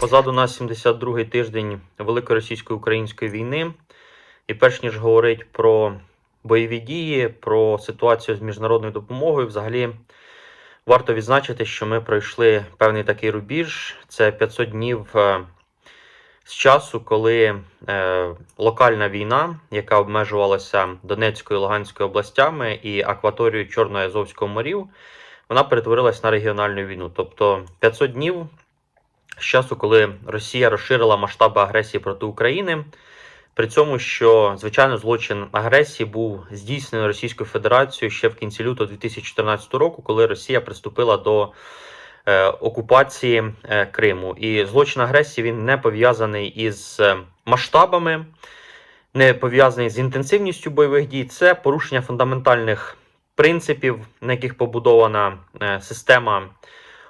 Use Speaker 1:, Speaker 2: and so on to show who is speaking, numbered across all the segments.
Speaker 1: Позаду нас 72-й тиждень Великої російсько-української війни. І перш ніж говорить про бойові дії, про ситуацію з міжнародною допомогою, взагалі варто відзначити, що ми пройшли певний такий рубіж. Це 500 днів е, з часу, коли е, локальна війна, яка обмежувалася Донецькою і Луганською областями і акваторією Чорного Азовського морів, вона перетворилась на регіональну війну. Тобто 500 днів з часу, коли Росія розширила масштаби агресії проти України. При цьому, що звичайно злочин агресії був здійснений Російською Федерацією ще в кінці лютого 2014 року, коли Росія приступила до е, окупації е, Криму. І злочин агресії він не пов'язаний із е, масштабами, не пов'язаний з інтенсивністю бойових дій. Це порушення фундаментальних принципів, на яких побудована система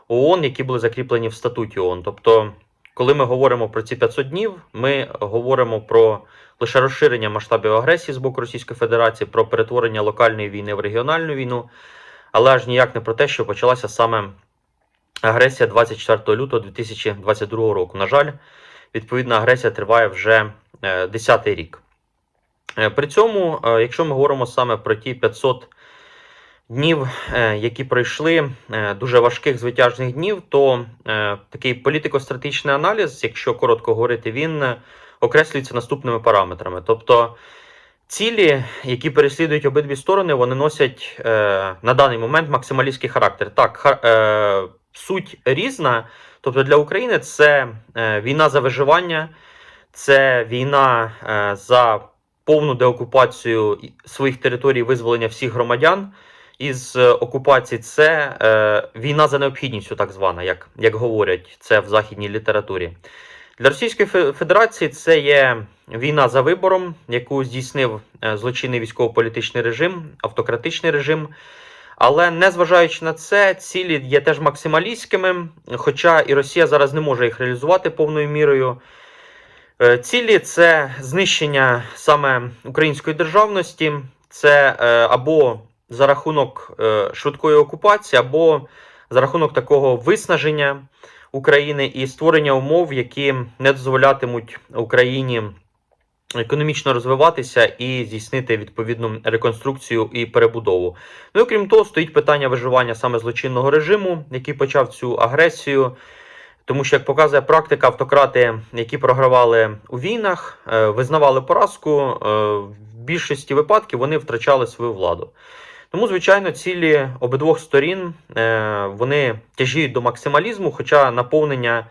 Speaker 1: ООН, які були закріплені в статуті ООН. Тобто, коли ми говоримо про ці 500 днів, ми говоримо про лише розширення масштабів агресії з боку Російської Федерації, про перетворення локальної війни в регіональну війну, але аж ніяк не про те, що почалася саме агресія 24 лютого 2022 року. На жаль, відповідна агресія триває вже 10-й рік. Е, При цьому, е, якщо ми говоримо саме про ті 500 днів, е, які пройшли, е, дуже важких звитяжних днів, то е, такий політико-стратегічний аналіз, якщо коротко говорити, він окреслюється наступними параметрами. Тобто цілі, які переслідують обидві сторони, вони носять на даний момент максималістський характер. Так, суть різна. Тобто для України це війна за виживання, це війна за повну деокупацію своїх територій, визволення всіх громадян із е, окупації. Це е, війна за необхідністю, так звана, як, як говорять це в західній літературі. Для Російської Федерації це є війна за вибором, яку здійснив е, злочинний військово-політичний режим, автократичний режим. Але незважаючи на це, цілі є теж максималістськими, хоча і Росія зараз не може їх реалізувати повною мірою. Е, Цілі це знищення саме української державності, це або за рахунок е, швидкої окупації, або за рахунок такого виснаження України і створення умов, які не дозволятимуть Україні економічно розвиватися і здійснити відповідну реконструкцію і перебудову. Ну і крім того, стоїть питання виживання саме злочинного режиму, який почав цю агресію. Тому що, як показує практика, автократи, які програвали у війнах, е, визнавали поразку, е, в більшості випадків вони втрачали свою владу. Тому, звичайно, цілі обидвох сторін е, вони тяжіють до максималізму, хоча наповнення,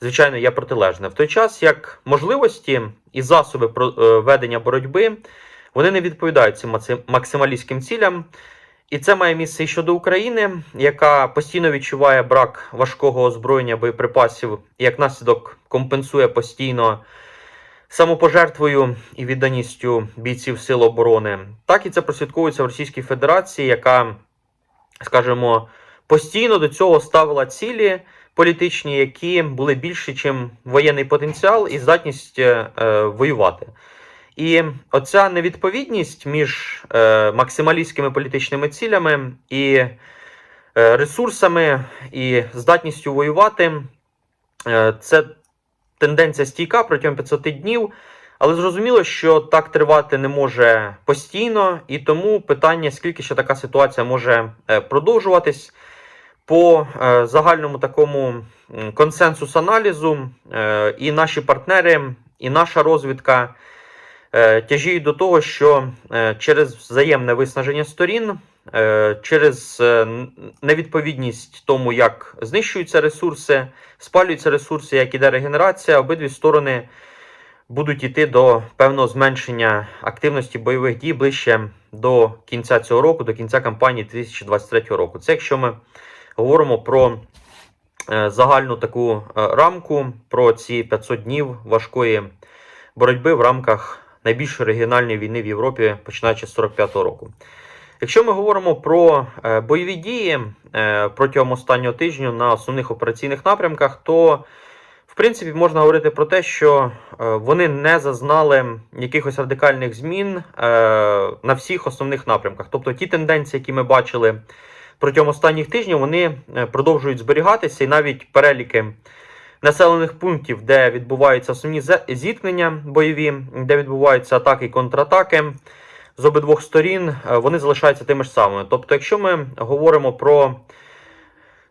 Speaker 1: звичайно, є протилежне. В той час як можливості і засоби е, ведення боротьби вони не відповідають цим максималістським цілям. І це має місце і щодо України, яка постійно відчуває брак важкого озброєння боєприпасів і як наслідок компенсує постійно самопожертвою і відданістю бійців Сил оборони. Так і це прослідковується в Російській Федерації, яка, скажімо, постійно до цього ставила цілі політичні, які були більші, ніж воєнний потенціал і здатність е, е, воювати. І оця невідповідність між е, максималістськими політичними цілями і е, ресурсами і здатністю воювати е, це тенденція стійка протягом 500 днів. Але зрозуміло, що так тривати не може постійно, і тому питання, скільки ще така ситуація може е, продовжуватись. По е, загальному такому м, консенсус аналізу е, і наші партнери, і наша розвідка тяжіють до того, що через взаємне виснаження сторін, через е, невідповідність тому, як знищуються ресурси, спалюються ресурси, як іде регенерація, обидві сторони будуть йти до певного зменшення активності бойових дій ближче до кінця цього року, до кінця кампанії 2023 року. Це якщо ми говоримо про е, загальну таку е, рамку, про ці 500 днів важкої боротьби в рамках найбільшої регіональної війни в Європі, починаючи з 45-го року. Якщо ми говоримо про е, бойові дії е, протягом останнього тижня на основних операційних напрямках, то в принципі можна говорити про те, що е, вони не зазнали якихось радикальних змін на всіх основних напрямках. Тобто ті тенденції, які ми бачили протягом останніх тижнів, вони продовжують зберігатися, і навіть переліки населених пунктів, де відбуваються основні зіткнення бойові, де відбуваються атаки і контратаки з обидвох сторін, е, вони залишаються тими ж самими. Тобто, якщо ми говоримо про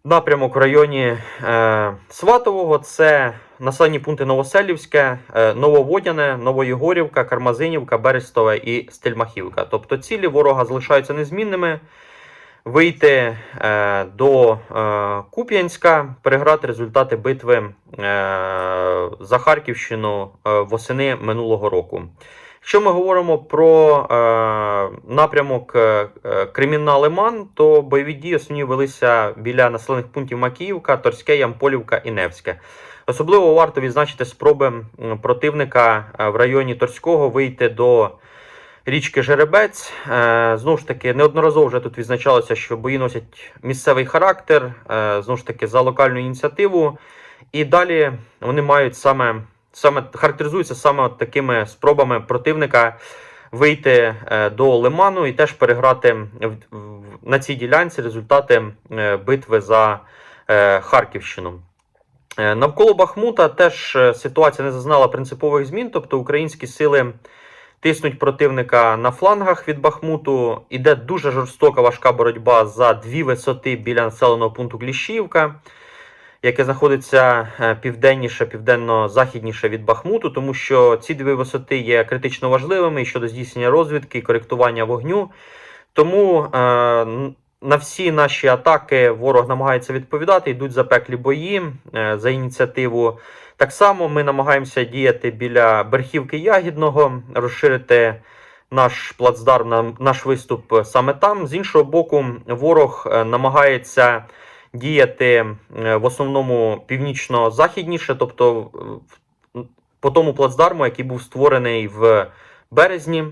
Speaker 1: напрямок в районі е, Сватового, це населені пункти Новоселівське, е, Нововодяне, Новоєгорівка, Кармазинівка, Берестове і Стельмахівка. Тобто цілі ворога залишаються незмінними. Вийти е, до е, Куп'янська, переграти результати битви е, за Харківщину е, восени минулого року. Якщо ми говоримо про е, напрямок е, е, Лиман, то бойові дії основні велися біля населених пунктів Макіївка, Торське, Ямполівка і Невське. Особливо варто відзначити спроби противника е, в районі Торського вийти до річки Жеребець. Е, Знову ж таки, неодноразово вже тут відзначалося, що бої носять місцевий характер, е, знову ж таки, за локальну ініціативу. І далі вони мають саме, саме характеризуються саме такими спробами противника вийти е, до Лиману і теж переграти на цій ділянці результати е, битви за е, Харківщину. Навколо Бахмута теж ситуація не зазнала принципових змін, тобто українські сили тиснуть противника на флангах від Бахмуту. Іде дуже жорстока важка боротьба за дві висоти біля населеного пункту Кліщівка, яке знаходиться е, південніше, південно-західніше від Бахмуту, тому що ці дві висоти є критично важливими щодо здійснення розвідки і коректування вогню. Тому е, на всі наші атаки ворог намагається відповідати, йдуть запеклі бої е, за ініціативу. Так само ми намагаємося діяти біля Берхівки Ягідного, розширити наш плацдарм, наш виступ саме там. З іншого боку, ворог е, намагається діяти е, в основному північно-західніше, тобто по тому плацдарму, який був створений в березні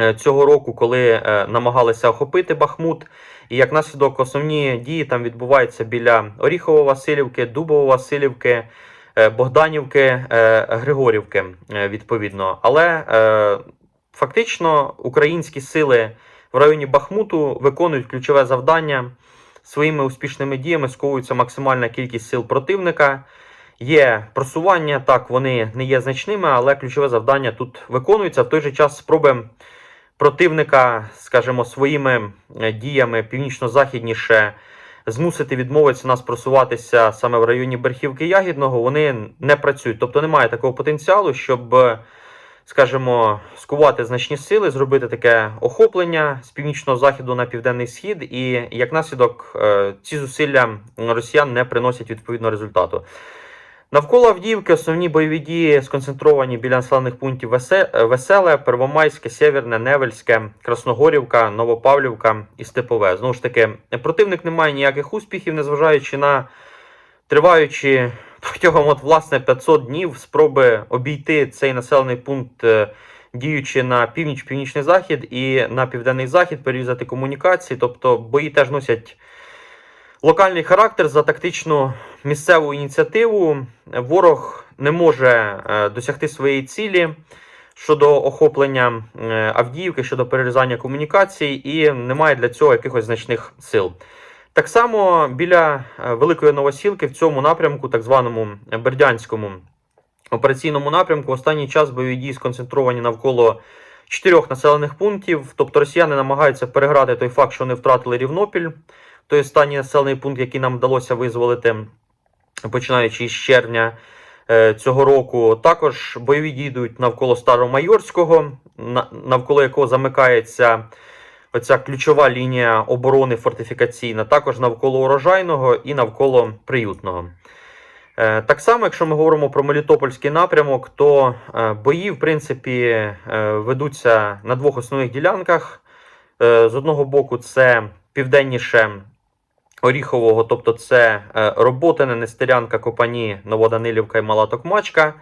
Speaker 1: е, цього року, коли е, намагалися охопити Бахмут. І як наслідок основні дії там відбуваються біля Оріхово-Василівки, Дубово-Василівки, Богданівки, Григорівки, відповідно. Але фактично українські сили в районі Бахмуту виконують ключове завдання. Своїми успішними діями сковується максимальна кількість сил противника. Є просування, так, вони не є значними, але ключове завдання тут виконується. В той же час спроби противника, скажімо, своїми е, діями північно-західніше змусити відмовитися нас просуватися саме в районі Берхівки Ягідного, вони не працюють. Тобто немає такого потенціалу, щоб, е, скажімо, скувати значні сили, зробити таке охоплення з північного заходу на південний схід, і як наслідок е, ці зусилля росіян не приносять відповідного результату. Навколо Авдіївки основні бойові дії сконцентровані біля населених пунктів е, Веселе, Первомайське, Сєвєрне, Невельське, Красногорівка, Новопавлівка і Степове. Знову ж таки, противник не має ніяких успіхів, незважаючи на триваючі протягом от, власне 500 днів спроби обійти цей населений пункт, е, діючи на північ, північний захід і на південний захід, перерізати комунікації. Тобто бої теж носять локальний характер за тактичну місцеву ініціативу. Ворог не може е, досягти своєї цілі щодо охоплення е, Авдіївки, щодо перерізання комунікацій, і немає для цього якихось значних сил. Так само біля е, Великої Новосілки в цьому напрямку, так званому Бердянському операційному напрямку, останній час бойові дії сконцентровані навколо чотирьох населених пунктів. Тобто росіяни намагаються переграти той факт, що вони втратили Рівнопіль, той останній населений пункт, який нам вдалося визволити, починаючи із червня е, цього року. Також бойові дії йдуть навколо Старомайорського, на- навколо якого замикається оця ключова лінія оборони фортифікаційна, також навколо урожайного і навколо приютного. Е, Так само, якщо ми говоримо про Мелітопольський напрямок, то е, бої, в принципі, е, ведуться на двох основних ділянках. З одного боку, це південніше Оріхового, тобто це Роботине, Нестерянка, Копані, Новоданилівка і Мала Токмачка.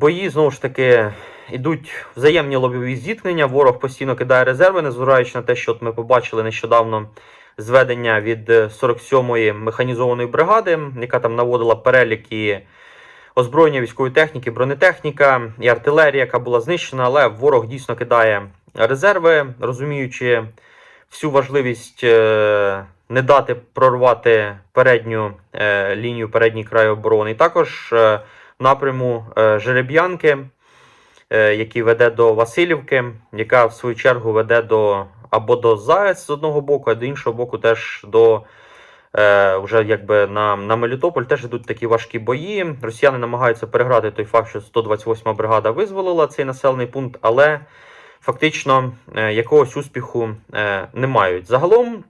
Speaker 1: Бої знову ж таки йдуть взаємні лобові зіткнення. Ворог постійно кидає резерви, незважаючи на те, що от ми побачили нещодавно зведення від е, 47-ї механізованої бригади, яка там наводила перелік і озброєння військової техніки, бронетехніка і артилерія, яка була знищена, але ворог дійсно кидає резерви, розуміючи всю важливість е, не дати прорвати передню е, лінію, передній край оборони. І також е, напряму е, Жереб'янки, е, який веде до Васильівки, яка в свою чергу веде до або до ЗАЕС з одного боку, а до іншого боку теж до. Е, вже якби на, на Мелітополь теж йдуть такі важкі бої. Росіяни намагаються переграти той факт, що 128 бригада визволила цей населений пункт, але фактично е, якогось успіху е, не мають. Загалом,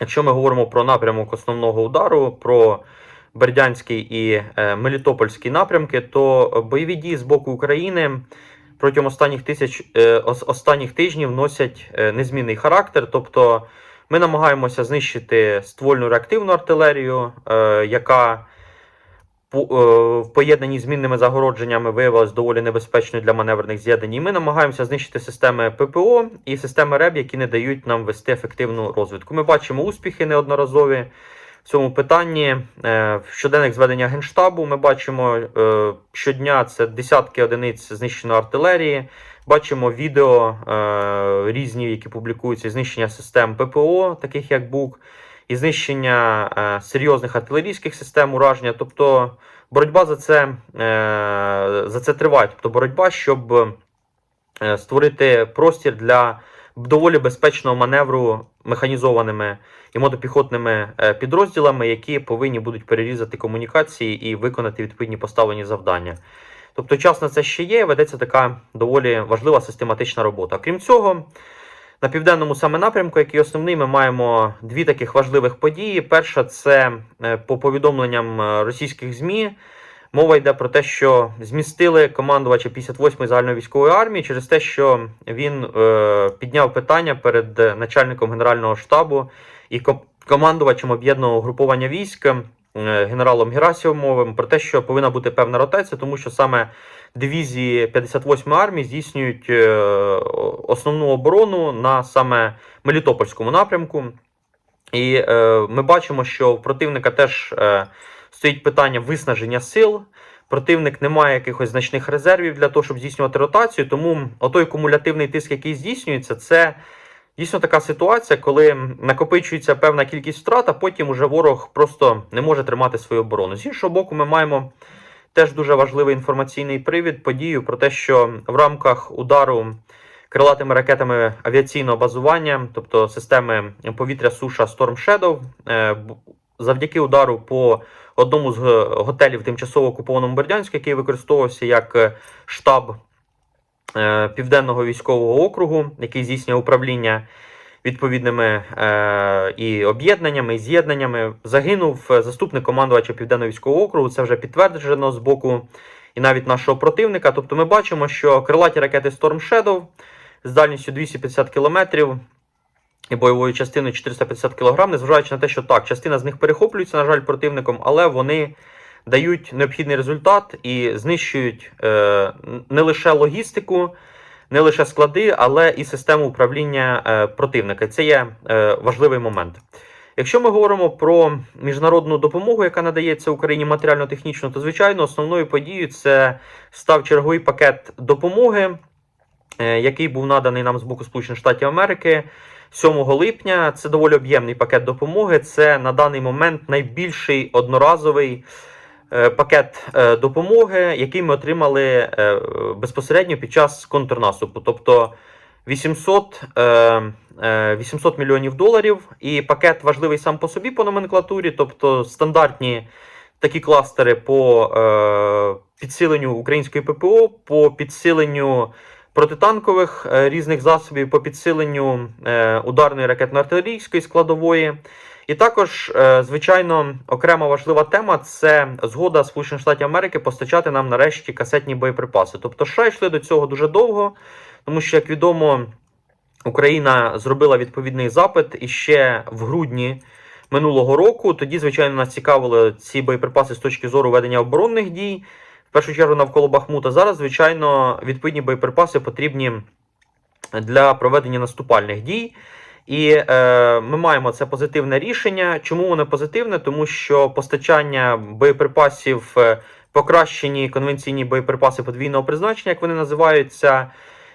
Speaker 1: якщо ми говоримо про напрямок основного удару, про Бердянський і е, Мелітопольський напрямки, то бойові дії з боку України протягом останніх тисяч е, останніх тижнів носять е, незмінний характер. Тобто ми намагаємося знищити ствольну реактивну артилерію, яка в поєднанні з мінними загородженнями виявилась доволі небезпечною для маневрених з'єднань. І ми намагаємося знищити системи ППО і системи РЕБ, які не дають нам вести ефективну розвідку. Ми бачимо успіхи неодноразові в цьому питанні. Е, В щоденних зведення Генштабу ми бачимо е, щодня це десятки одиниць знищеної артилерії. Бачимо відео е, різні, які публікуються, знищення систем ППО, таких як БУК, і знищення серйозних артилерійських систем ураження. Тобто боротьба за це, за це триває. Тобто боротьба, щоб створити простір для доволі безпечного маневру механізованими і мотопіхотними е, підрозділами, які повинні будуть перерізати комунікації і виконати відповідні поставлені завдання. Тобто час на це ще є, ведеться така доволі важлива систематична робота. Крім цього, на південному саме напрямку, який основний, ми маємо дві таких важливих події. Перша це е, по повідомленням е, російських ЗМІ. Мова йде про те, що змістили командувача 58-ї загальновійськової армії через те, що він е, підняв питання перед начальником Генерального штабу і ко- командувачем об'єднаного угруповання військ е, генералом Герасимовим про те, що повинна бути певна ротація, тому що саме дивізії 58-ї армії здійснюють е, основну оборону на саме Мелітопольському напрямку. І е, ми бачимо, що в противника теж е, стоїть питання виснаження сил. Противник не має якихось значних резервів для того, щоб здійснювати ротацію. Тому отой кумулятивний тиск, який здійснюється, це дійсно така ситуація, коли накопичується певна кількість втрат, а потім уже ворог просто не може тримати свою оборону. З іншого боку, ми маємо теж дуже важливий інформаційний привід, подію про те, що в рамках удару крилатими ракетами авіаційного базування, тобто системи повітря-суша Storm Shadow, е, завдяки удару по одному з готелів тимчасово окупованому Бердянську, який використовувався як е, штаб е, Південного військового округу, який здійснює управління відповідними е, і об'єднаннями, і з'єднаннями. Загинув е, заступник командувача Південного військового округу. Це вже підтверджено з боку і навіть нашого противника. Тобто ми бачимо, що крилаті ракети Storm Shadow з дальністю 250 км і бойовою частиною 450 кг, незважаючи на те, що так, частина з них перехоплюється, на жаль, противником, але вони дають необхідний результат і знищують е, не лише логістику, не лише склади, але і систему управління е, противника. Це є е, важливий момент. Якщо ми говоримо про міжнародну допомогу, яка надається Україні матеріально-технічно, то звичайно основною подією це став черговий пакет допомоги, е, який був наданий нам з боку Сполучених Штатів Америки 7 липня. Це доволі об'ємний пакет допомоги. Це на даний момент найбільший одноразовий е, пакет е, допомоги, який ми отримали е, безпосередньо під час контрнаступу. Тобто 800, е, е, 800 мільйонів доларів. І пакет важливий сам по собі по номенклатурі, тобто стандартні такі кластери по е, підсиленню української ППО, по підсиленню протитанкових е, різних засобів, по підсиленню е, ударної ракетно-артилерійської складової. І також, е, звичайно, окрема важлива тема це згода Сполучених Штатів Америки постачати нам нарешті касетні боєприпаси. Тобто, США йшли до цього дуже довго, тому що, як відомо, Україна зробила відповідний запит і ще в грудні минулого року. Тоді, звичайно, нас цікавили ці боєприпаси з точки зору ведення оборонних дій, в першу чергу навколо Бахмута. Зараз, звичайно, відповідні боєприпаси потрібні для проведення наступальних дій. І е, ми маємо це позитивне рішення. Чому воно позитивне? Тому що постачання боєприпасів, е, покращені конвенційні боєприпаси подвійного призначення, як вони називаються,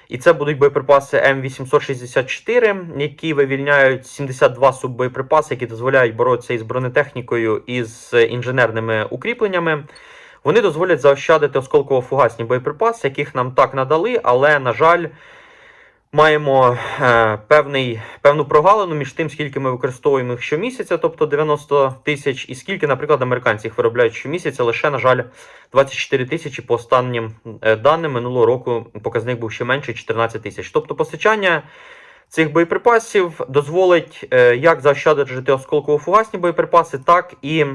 Speaker 1: І це будуть боєприпаси М864, які вивільняють 72 суббоєприпаси, які дозволяють боротися із бронетехнікою і з інженерними укріпленнями. Вони дозволять заощадити осколково-фугасні боєприпаси, яких нам так надали, але, на жаль, маємо е, певний, певну прогалину між тим, скільки ми використовуємо їх щомісяця, тобто 90 тисяч, і скільки, наприклад, американці їх виробляють щомісяця, лише, на жаль, 24 тисячі по останнім е, даним минулого року показник був ще менший 14 тисяч. Тобто постачання цих боєприпасів дозволить е, як заощадити осколково-фугасні боєприпаси, так і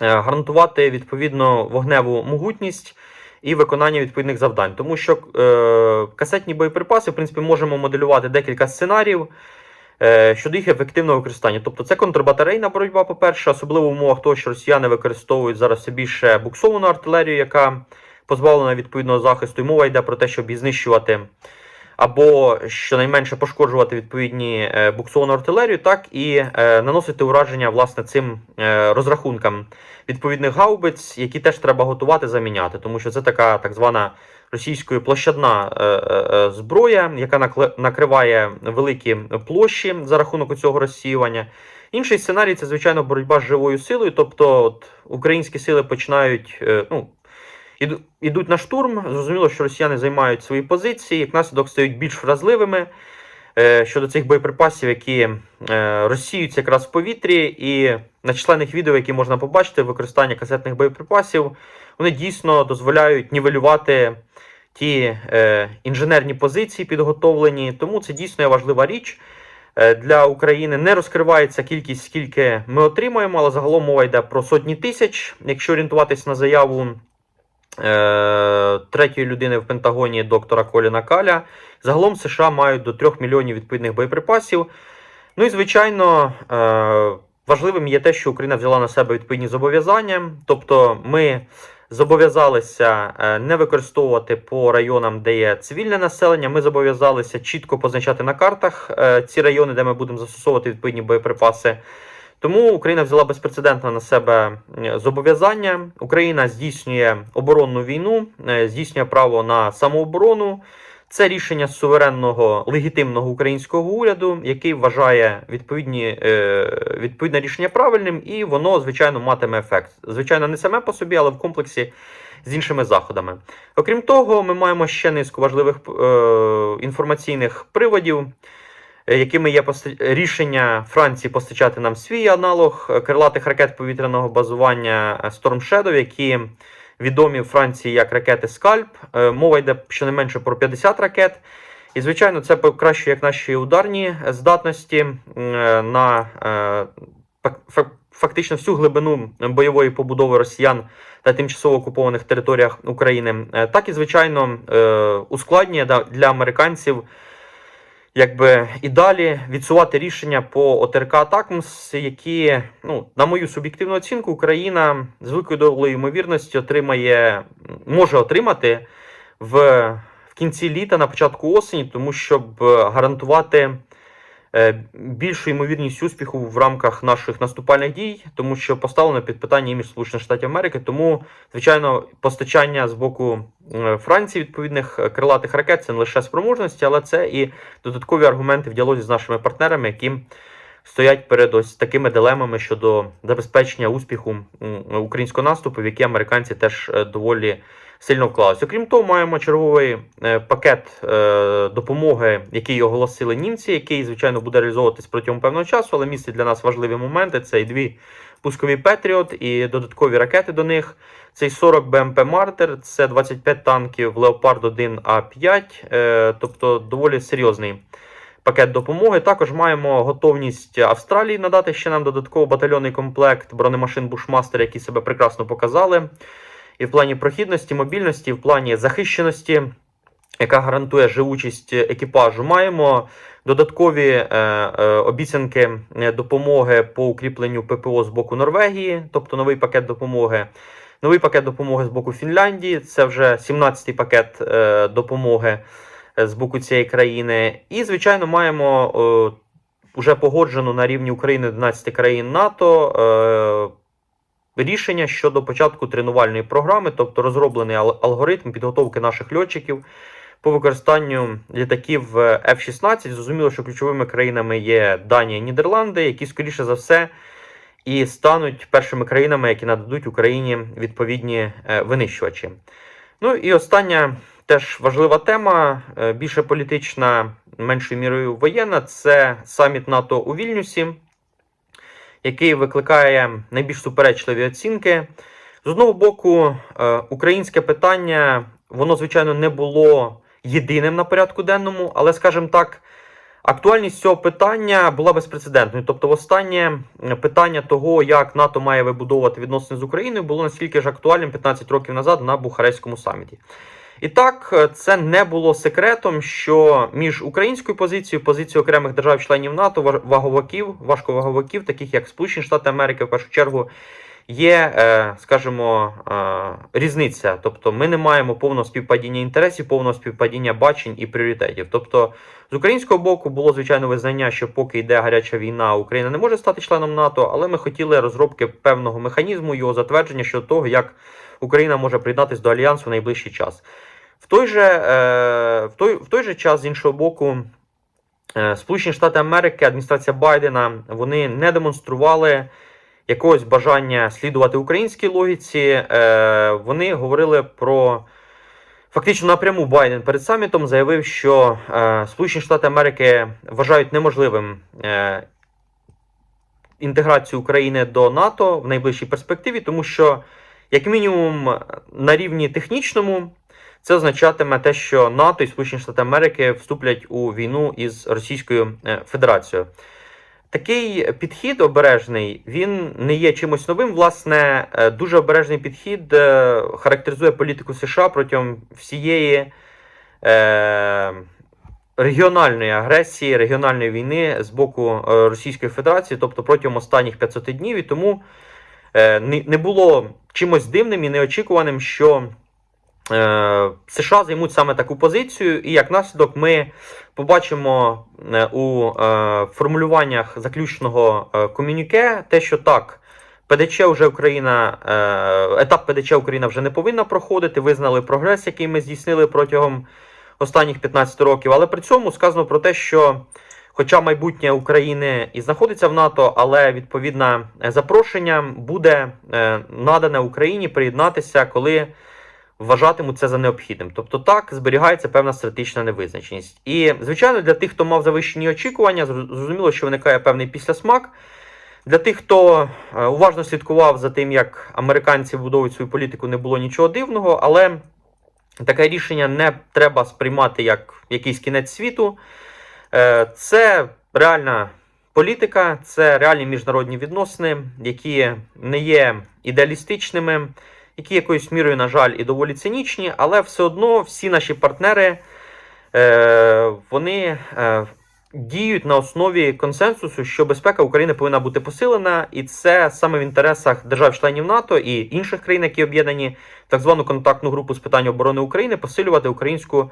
Speaker 1: гарантувати відповідно вогневу могутність і виконання відповідних завдань. Тому що е, касетні боєприпаси, в принципі, можемо моделювати декілька сценаріїв. е, Щодо їх ефективного використання, тобто це контрбатарейна боротьба, по-перше, особливо в умовах того, що росіяни використовують зараз все більше буксовану артилерію, яка позбавлена відповідного захисту. І мова йде про те, щоб її знищувати або щонайменше пошкоджувати відповідні е, буксовану артилерію, так і е, наносити ураження власне цим е, розрахункам відповідних гаубиць, які теж треба готувати заміняти, тому що це така так звана російською площадна зброя, яка накриває великі площі за рахунок цього розсіювання. Інший сценарій це звичайно боротьба з живою силою, тобто от, українські сили починають. ну, ідуть на штурм. Зрозуміло, що росіяни займають свої позиції, як наслідок стають більш вразливими е, щодо цих боєприпасів, які е, розсіюються якраз в повітрі, і на численних відео, які можна побачити, використання касетних боєприпасів, вони дійсно дозволяють нівелювати ті е, інженерні позиції підготовлені. Тому це дійсно є важлива річ. Для України не розкривається кількість, скільки ми отримаємо, але загалом мова йде про сотні тисяч. Якщо орієнтуватись на заяву третьої людини в Пентагоні доктора Коліна Каля, загалом США мають до 3 мільйонів відповідних боєприпасів. Ну і звичайно, е, важливим є те, що Україна взяла на себе відповідні зобов'язання. Тобто, ми зобов'язалися е, не використовувати по районам, де є цивільне населення. Ми зобов'язалися чітко позначати на картах е, ці райони, де ми будемо застосовувати відповідні боєприпаси. Тому Україна взяла безпрецедентно на себе е, зобов'язання. Україна здійснює оборонну війну, е, здійснює право на самооборону. Це рішення суверенного легітимного українського уряду, який вважає відповідні, е, відповідне рішення правильним, і воно, звичайно, матиме ефект. Звичайно, не саме по собі, але в комплексі з іншими заходами. Окрім того, ми маємо ще низку важливих е, інформаційних приводів, якими є рішення Франції постачати нам свій аналог е, крилатих ракет повітряного базування е, Storm Shadow, які відомі в Франції як ракети Скальп. Е, Мова йде щонайменше про 50 ракет. І, звичайно, це покращує як наші ударні здатності е, на е, фак- фак- фактично всю глибину бойової побудови росіян та тимчасово окупованих територіях України, Е, так і, звичайно, е, ускладнює для американців якби і далі відсувати рішення по ОТРК Атакмс, які, ну, на мою суб'єктивну оцінку, Україна з великою долею ймовірності отримає, може отримати в, в кінці літа, на початку осені, тому щоб е, гарантувати більшу ймовірність успіху в рамках наших наступальних дій, тому що поставлено під питання імідж Сполучених Штатів Америки. Тому, звичайно, постачання з боку е, Франції відповідних е, крилатих ракет це не лише спроможності, але це і додаткові аргументи в діалозі з нашими партнерами, які стоять перед ось такими дилемами щодо забезпечення успіху українського наступу, в які американці теж е, доволі сильно вклалися. Окрім того, маємо черговий е, пакет е, допомоги, який оголосили німці, який, звичайно, буде реалізовуватись протягом певного часу, але містить для нас важливі моменти. Це і дві пускові Петріот, і додаткові ракети до них. Це й 40 БМП Мартер, це 25 танків Леопард 1 А5, е, тобто доволі серйозний пакет допомоги. Також маємо готовність Австралії надати ще нам додатково батальйонний комплект бронемашин Бушмастер, які себе прекрасно показали. І в плані прохідності, мобільності, і в плані захищеності, яка гарантує живучість екіпажу. Маємо додаткові е, е, обіцянки допомоги по укріпленню ППО з боку Норвегії, тобто новий пакет допомоги. Новий пакет допомоги з боку Фінляндії. Це вже 17-й пакет е, допомоги з боку цієї країни. І, звичайно, маємо е, вже погоджену на рівні України 11 країн НАТО. Е, Рішення щодо початку тренувальної програми, тобто розроблений ал- алгоритм підготовки наших льотчиків по використанню літаків е, F-16. Зрозуміло, що ключовими країнами є Данія і Нідерланди, які, скоріше за все, і стануть першими країнами, які нададуть Україні відповідні е, винищувачі. Ну і остання теж важлива тема, е, більше політична, меншою мірою воєнна, це саміт НАТО у Вільнюсі, який викликає найбільш суперечливі оцінки. З одного боку, е, українське питання, воно, звичайно, не було єдиним на порядку денному, але, скажімо так, актуальність цього питання була безпрецедентною. Тобто, останнє питання того, як НАТО має вибудовувати відносини з Україною, було настільки ж актуальним 15 років назад на Бухарестському саміті. І так, е, це не було секретом, що між українською позицією, позицією окремих держав-членів НАТО, ва- ваговиків, важковаговиків, таких як Сполучені Штати Америки, в першу чергу, є, е, скажімо, е, різниця. Тобто, ми не маємо повного співпадіння інтересів, повного співпадіння бачень і пріоритетів. Тобто, з українського боку було звичайно визнання, що поки йде гаряча війна, Україна не може стати членом НАТО, але ми хотіли розробки певного механізму його затвердження щодо того, як Україна може приєднатися до альянсу в найближчий час. В той же, е, в той, в той же час, з іншого боку, Сполучені Штати Америки, адміністрація Байдена, вони не демонстрували якогось бажання слідувати українській логіці. Е, вони говорили про. Фактично напряму Байден перед самітом заявив, що е, Сполучені Штати Америки вважають неможливим е, інтеграцію України до НАТО в найближчій перспективі, тому що, як мінімум, на рівні технічному, це означатиме те, що НАТО і Сполучені Штати Америки вступлять у війну із Російською е, Федерацією. Такий підхід обережний, він не є чимось новим. Власне, е, дуже обережний підхід е, характеризує політику США протягом всієї е, регіональної агресії, регіональної війни з боку Російської Федерації, тобто протягом останніх 500 днів. І тому не, було чимось дивним і неочікуваним, що США займуть саме таку позицію, і як наслідок ми побачимо е, у е, формулюваннях заключного е, комюніке те, що так. ПДЧ вже Україна, е, етап ПДЧ Україна вже не повинна проходити. Визнали прогрес, який ми здійснили протягом останніх 15 років. Але при цьому сказано про те, що, хоча майбутнє України і знаходиться в НАТО, але відповідне запрошення буде е, надане Україні приєднатися, коли вважатимуть це за необхідним. Тобто так зберігається певна стратегічна невизначеність. І, звичайно, для тих, хто мав завищені очікування, зрозуміло, що виникає певний післясмак. Для тих, хто е, уважно слідкував за тим, як американці будують свою політику, не було нічого дивного, але таке рішення не треба сприймати як якийсь кінець світу. Е, Це реальна політика, це реальні міжнародні відносини, які не є ідеалістичними, які якоюсь мірою, на жаль, і доволі цинічні, але все одно всі наші партнери е, вони е, діють на основі консенсусу, що безпека України повинна бути посилена, і це саме в інтересах держав-членів НАТО і інших країн, які об'єднані так звану контактну групу з питань оборони України, посилювати українську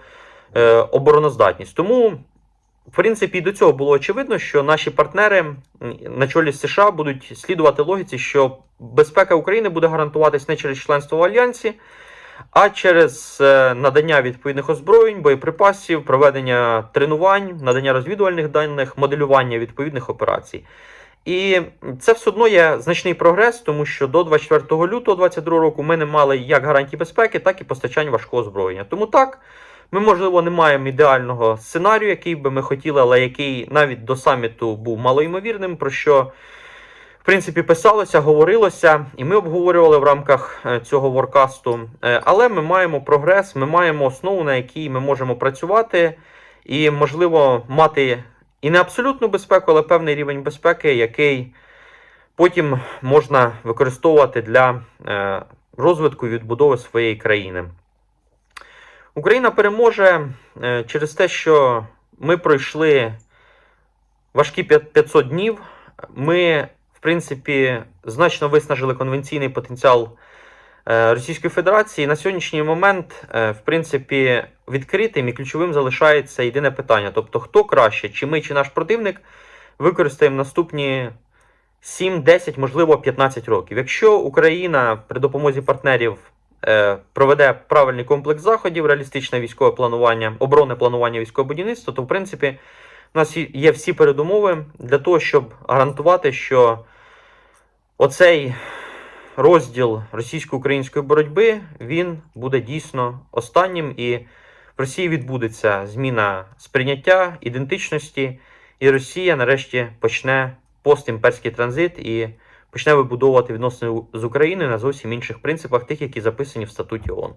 Speaker 1: е, обороноздатність. Тому. В принципі, до цього було очевидно, що наші партнери на чолі з США будуть слідувати логіці, що безпека України буде гарантуватись не через членство в альянсі, а через е, надання відповідних озброєнь, боєприпасів, проведення тренувань, надання розвідувальних даних, моделювання відповідних операцій. І це все одно є значний прогрес, тому що до 24 лютого 2022 року ми не мали як гарантій безпеки, так і постачань важкого озброєння. Тому так. Ми, можливо, не маємо ідеального сценарію, який би ми хотіли, але який навіть до саміту був малоймовірним, про що, в принципі, писалося, говорилося, і ми обговорювали в рамках е, цього воркасту. Е, Але ми маємо прогрес, ми маємо основу, на якій ми можемо працювати, і, можливо, мати і не абсолютну безпеку, але певний рівень безпеки, який потім можна використовувати для е, розвитку і відбудови своєї країни. Україна переможе е, через те, що ми пройшли важкі 500 днів. Ми, в принципі, значно виснажили конвенційний потенціал е, Російської Федерації. На сьогоднішній момент, е, в принципі, відкритим і ключовим залишається єдине питання: тобто, хто краще, чи ми, чи наш противник, використаємо наступні 7, 10, можливо, 15 років. Якщо Україна при допомозі партнерів проведе правильний комплекс заходів, реалістичне військове планування, оборонне планування військового будівництва, то в принципі у нас є всі передумови для того, щоб гарантувати, що оцей розділ російсько-української боротьби він буде дійсно останнім, і в Росії відбудеться зміна сприйняття ідентичності, і Росія нарешті почне постімперський транзит і почне вибудовувати відносини з Україною на зовсім інших принципах, тих, які записані в статуті ООН.